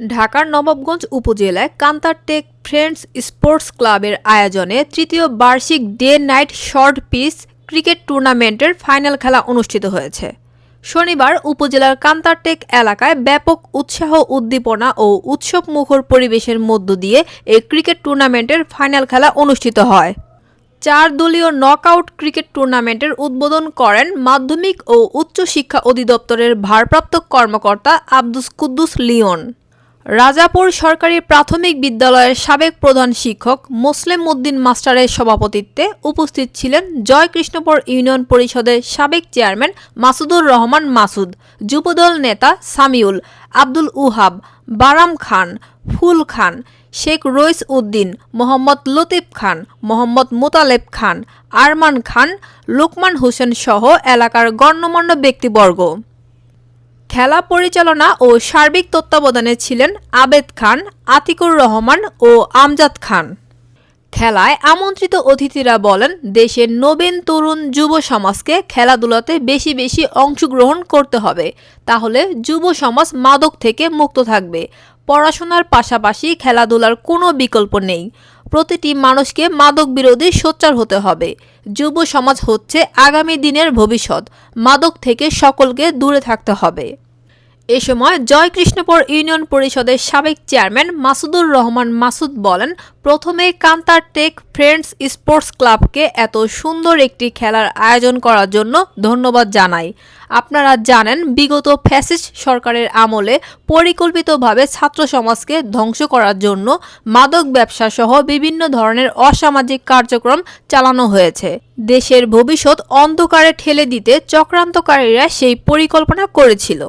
ঢাকার নবাবগঞ্জ উপজেলায় কান্তারটেক friends sports ক্লাবের আয়োজনে তৃতীয় বার্ষিক day night short pitch cricket টুর্নামেন্টের ফাইনাল খেলা অনুষ্ঠিত হয়েছে। শনিবার উপজেলার কান্তারটেক এলাকায় ব্যাপক উৎসাহ, উদ্দীপনা ও উৎসব মুখর পরিবেশের মধ্য দিয়ে এই ক্রিকেট টুর্নামেন্টের ফাইনাল খেলা অনুষ্ঠিত হয়। চার দলীয় নকআউট ক্রিকেট টুর্নামেন্টের উদ্বোধন করেন মাধ্যমিক ও উচ্চ শিক্ষা অধিদপ্তরের ভারপ্রাপ্ত কর্মকর্তা আব্দুস কুদ্দুস লিওন। রাজাপুর সরকারি প্রাথমিক বিদ্যালয়ের সাবেক প্রধান শিক্ষক মোসলেম উদ্দিন মাস্টারের সভাপতিত্বে উপস্থিত ছিলেন জয়কৃষ্ণপুর ইউনিয়ন পরিষদের সাবেক চেয়ারম্যান মাসুদুর রহমান মাসুদ, যুবদল নেতা সামিউল, আব্দুল উহাব, বারাম খান, ফুল খান, শেখ রইস উদ্দিন, মোহাম্মদ লতিফ খান, মোহাম্মদ মোতালেব খান, আরমান খান, লোকমান হোসেন সহ এলাকার গণ্যমান্য ব্যক্তিবর্গ। খেলা পরিচালনা ও সার্বিক তত্ত্বাবধানে ছিলেন আবেদ খান, আতিকুর রহমান ও আমজাদ খান। খেলায় আমন্ত্রিত অতিথিরা বলেন, দেশের নবীন তরুণ যুব সমাজকে খেলাধুলাতে বেশি বেশি অংশগ্রহণ করতে হবে, তাহলে যুব সমাজ মাদক থেকে মুক্ত থাকবে। পড়াশোনার পাশাপাশি খেলাধুলার কোনো বিকল্প নেই। প্রতিটি মানুষকে মাদক বিরোধী সোচ্চার হতে হবে। যুব সমাজ হচ্ছে আগামী দিনের ভবিষ্যৎ। মাদক থেকে সকলকে দূরে থাকতে হবে। এ সময় জয়কৃষ্ণপুর ইউনিয়ন পরিষদের সাবেক চেয়ারম্যান মাসুদুর রহমান মাসুদ বলেন, প্রথমে কান্তার টেক ফ্রেন্ডস স্পোর্টস ক্লাবকে এত সুন্দর একটি খেলার আয়োজন করার জন্য ধন্যবাদ জানাই। আপনারা জানেন, বিগত ফ্যাসিস্ট সরকারের আমলে পরিকল্পিতভাবে ছাত্র সমাজকে ধ্বংস করার জন্য মাদক ব্যবসা সহ বিভিন্ন ধরনের অসামাজিক কার্যক্রম চালানো হয়েছে। দেশের ভবিষ্যৎ অন্ধকারে ঠেলে দিতে চক্রান্তকারীরা সেই পরিকল্পনা করেছিল।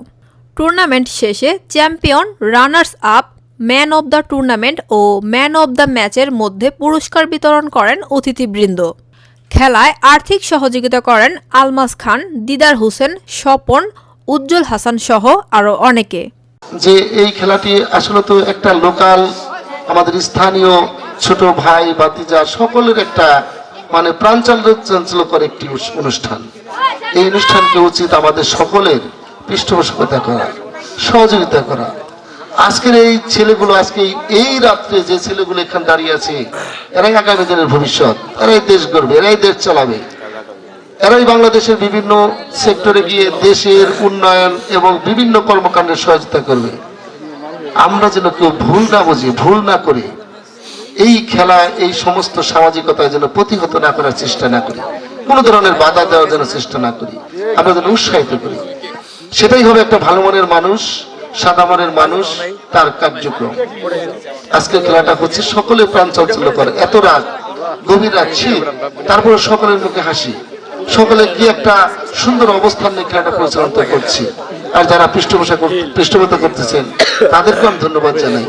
টুর্নামেন্ট শেষে champion runners up man of the tournament O man of the ম্যাচের মধ্যে পুরস্কার বিতরণ করেন অতিথিবৃন্দ। খেলায় আর্থিক সহযোগিতা করেন আলমাস খান, দিদার হোসেন, স্বপন, উজ্জ্বল হাসান সহ আরও অনেকে। যে এই খেলাটি আসলে তো একটা লোকাল, আমাদের স্থানীয় ছোট ভাই বাতিজা সকলের একটা মানে প্রাঞ্চাঞ্চলকর একটি অনুষ্ঠান। এই অনুষ্ঠানকে উচিত আমাদের সকলের পৃষ্ঠপোষকতা করা, সহযোগিতা করা। আজকের এই ছেলেগুলো, আজকে এই- রাত্রে যে ছেলেগুলো এখানে দাঁড়িয়ে আছে, এরাই আগামী দিনের ভবিষ্যৎ, এরাই দেশ গড়বে, এরাই দেশ চালাবে। এরাই বাংলাদেশের বিভিন্ন সেক্টরে গিয়ে দেশের উন্নয়ন এবং বিভিন্ন কর্মকাণ্ডের সহযোগিতা করবে। আমরা যেন কেউ ভুল না বুঝি, ভুল না করি, এই খেলা, এই সমস্ত সামাজিকতায় যেন প্রতিহত না করার চেষ্টা না করি, কোনো ধরনের বাধা দেওয়ার যেন চেষ্টা না করি, আমরা যেন উৎসাহিত করি। সেটাই হবে একটা ভালো মনের মানুষ, সাদা মনের মানুষ, তার কার্যক্রম। আজকে খেলাটা হচ্ছে সকলে প্রাণ চঞ্চল করে। এত রাত, গভীর রাত শীত তারপরে সকলের মুখে হাসি। সকলে কি একটা সুন্দর অবস্থান নিয়ে খেলাটা পরিচালনা করছি। আর যারা পৃষ্ঠপোষা পৃষ্ঠপোষা করতেছেন তাদেরকে আমি ধন্যবাদ জানাই।